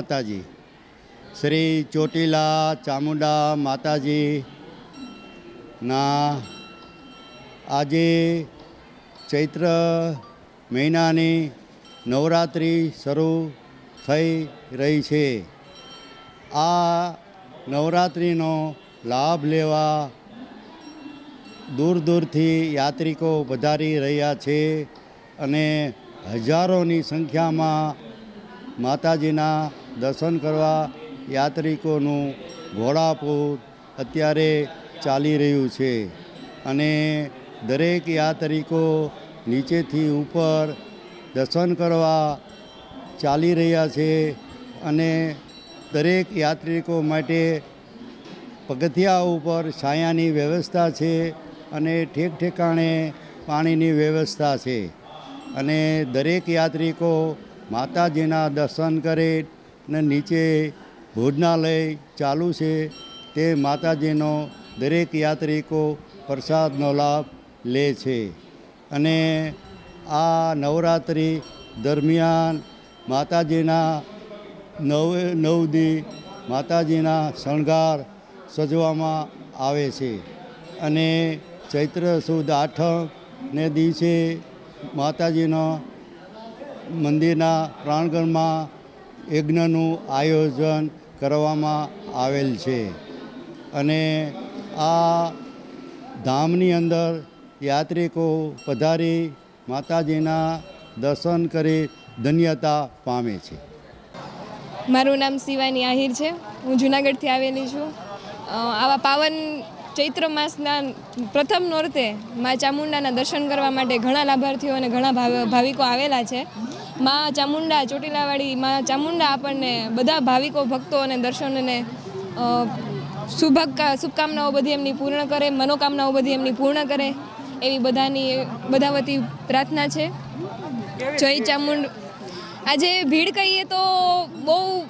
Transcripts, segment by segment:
માતાજી. શ્રી ચોટીલા ચામુંડા માતાજી ના આજે ચૈત્ર મહિનાની નવરાત્રિ શરૂ થઈ રહી છે. આ નવરાત્રિનો લાભ લેવા દૂર દૂરથી યાત્રિકો વધારી રહ્યા છે અને હજારોની સંખ્યામાં માતાજીના દર્શન કરવા યાત્રિકોનું ઘોડાપૂર અત્યારે ચાલી રહ્યું છે. અને દરેક યાત્રિકો નીચેથી ઉપર દર્શન કરવા ચાલી રહ્યા છે અને દરેક યાત્રિકો માટે પગથિયા ઉપર છાયાની વ્યવસ્થા છે અને ઠેક ઠેકાણે પાણીની વ્યવસ્થા છે. અને દરેક યાત્રિકો માતાજીના દર્શન કરે ને નીચે ભોજનાલય ચાલુ છે. તે માતાજીનો દરેક યાત્રિકો પ્રસાદનો લાભ લે છે. અને આ નવરાત્રિ દરમિયાન માતાજીના નવ નવ દી માતાજીના શણગાર સજવામાં આવે છે. અને ચૈત્ર સુદ આઠમને દિવસે માતાજીનો મંદિરના પ્રાંગણમાં યજ્ઞનું આયોજન કરવામાં આવેલ છે. અને આ ધામની અંદર યાત્રિકો પધારી માતાજીના દર્શન કરી ધન્યતા પામે છે. મારું નામ શિવાની આહિર છે. હું જુનાગઢથી આવેલી છું. આવા પાવન ચૈત્ર માસના પ્રથમ નોરતે મા ચામુંડાના દર્શન કરવા માટે ઘણા લાભાર્થીઓ અને ઘણા ભાવ- ભાવિકો આવેલા છે. મા ચામુંડા ચોટીલાવાળી મા ચામુંડા આપણને બધા ભાવિકો ભક્તો અને દર્શનને અ, શુભકામનાઓ બધી એમની પૂર્ણ કરે મનોકામનાઓ બધી એમની પૂર્ણ કરે એવી બધાની બધા વતી પ્રાર્થના છે. જય ચામુંડ. આજે ભીડ કહીએ તો બહુ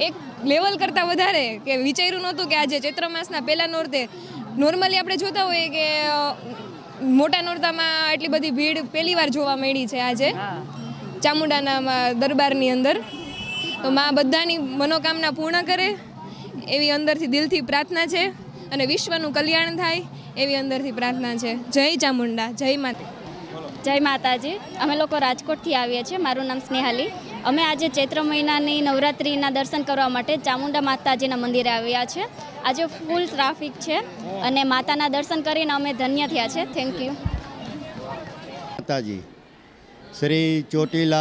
એક લેવલ કરતાં વધારે કે વિચાર્યું નહોતું કે આજે ચૈત્ર માસના પહેલા નોરતે નોર્મલી આપણે જોતા હોઈએ કે મોટા નોરતામાં એટલી બધી ભીડ પહેલી વાર જોવા મળી છે આજે. ચામુંડાના દરબારની અંદર. તો માં બધાની મનોકામના પૂર્ણ કરે એવી અંદરથી દિલથી પ્રાર્થના છે અને વિશ્વનું કલ્યાણ થાય એવી અંદરથી પ્રાર્થના છે. જય ચામુંડા જય માતા. જય માતાજી. અમે લોકો રાજકોટથી આવીએ છીએ. મારું નામ સ્નેહાલી. અમે આજે ચૈત્ર મહિનાની નવરાત્રિના દર્શન કરવા માટે ચામુંડા માતાજીના મંદિરે આવ્યા છે. આજે ફૂલ ટ્રાફિક છે અને માતાના દર્શન કરીને અમે ધન્ય થયા છે. Thank you. માતાજી શ્રી ચોટીલા